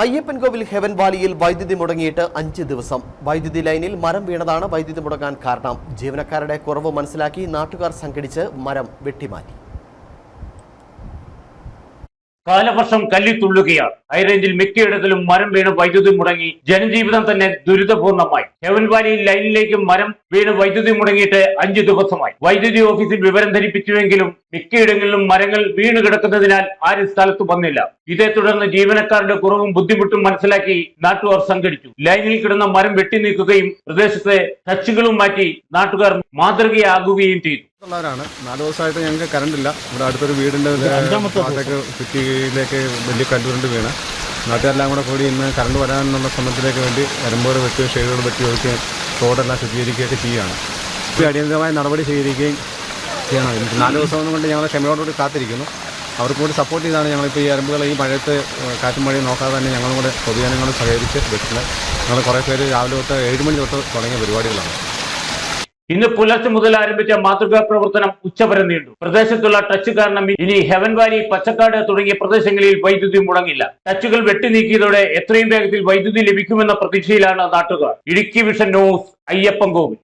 Ayyappancoil heaven വാലിയിൽ വൈദ്യുതി മുടങ്ങിയിട്ട് അഞ്ച് ദിവസം. വൈദ്യുതി ലൈനിൽ മരം വീണതാണ് വൈദ്യുതി മുടങ്ങാൻ കാരണം. ജീവനക്കാരുടെ കുറവ് മനസ്സിലാക്കി നാട്ടുകാർ സംഘടിച്ച് മരം വെട്ടിമാറ്റി. കാലവർഷം കല്ലിത്തുള്ളുകയാണ് ഹൈറേഞ്ചിൽ മിക്കയിടത്തിലും മരം വീണ് വൈദ്യുതി മുടങ്ങി ജനജീവിതം തന്നെ ദുരിതപൂർണമായി. ഹെവൻ വാലിയിൽ ലൈനിലേക്ക് മരം വീണ് വൈദ്യുതി മുടങ്ങിയിട്ട് അഞ്ചു ദിവസമായി. വൈദ്യുതി ഓഫീസിൽ വിവരം ധരിപ്പിച്ചുവെങ്കിലും മിക്കയിടങ്ങളിലും മരങ്ങൾ വീണ് കിടക്കുന്നതിനാൽ ആരും സ്ഥലത്ത് വന്നില്ല. ഇതേ തുടർന്ന് ജീവനക്കാരുടെ കുറവും ബുദ്ധിമുട്ടും മനസ്സിലാക്കി നാട്ടുകാർ സംഘടിച്ചു. ലൈനിൽ കിടന്ന മരം വെട്ടി നീക്കുകയും പ്രദേശത്തെ കക്ഷികളും മാറ്റി നാട്ടുകാർ മാതൃകയാകുകയും ചെയ്തു. ഉള്ളവരാണ്. നാല് ദിവസമായിട്ട് ഞങ്ങൾക്ക് കറണ്ട് ഇല്ല. ഇവിടെ അടുത്തൊരു വീടിന്റെ ഭാഗത്തേക്ക് ഭിത്തിയിലേക്ക് വലിയ കല്ലുരുണ്ട് വീണ്. നാട്ടുകാരെല്ലാം കൂടെ കൂടി ഇന്ന് കറണ്ട് വരാനുള്ള ശ്രമത്തിലേക്ക് വേണ്ടി എരമ്പോട് വെട്ടി ഷെയ്ഡുകൾ വെട്ടി ഒക്കെ റോഡെല്ലാം ശുചീകരിക്കുകയൊക്കെ ചെയ്യുകയാണ്. ഇപ്പോൾ അടിയന്തരമായ നടപടി സ്വീകരിക്കുകയും ചെയ്യണം. നാല് ദിവസം കൊണ്ട് ഞങ്ങൾ ക്ഷമയോടുകൂടി കാത്തിരിക്കുന്നു. അവർക്ക് കൂടി സപ്പോർട്ട് ചെയ്താണ് ഞങ്ങളിപ്പോൾ ഈ അരമ്പുകൾ ഈ മഴയത്ത് കാറ്റും മഴയും നോക്കാതെ തന്നെ ഞങ്ങളും കൂടെ പൊതുജനങ്ങളും സഹകരിച്ച് വെച്ചിട്ടുള്ളത്. ഞങ്ങൾ കുറേ പേര് രാവിലെ തൊട്ട് ഏഴ് മണി തൊട്ട് തുടങ്ങിയ പരിപാടികളാണ്. ഇന്ന് പുലർച്ചെ മുതൽ ആരംഭിച്ച മാതൃകാ പ്രവർത്തനം ഉച്ചവരെ നീണ്ടു. പ്രദേശത്തുള്ള ടച്ച് കാരണം ഇനി ഹെവൻ വാലി പച്ചക്കാട് തുടങ്ങിയ പ്രദേശങ്ങളിൽ വൈദ്യുതി മുടങ്ങില്ല. ടച്ചുകൾ വെട്ടിനീക്കിയതോടെ എത്രയും വേഗത്തിൽ വൈദ്യുതി ലഭിക്കുമെന്ന പ്രതീക്ഷയിലാണ് നാട്ടുകാർ. Idukki Vision news Ayyappancoil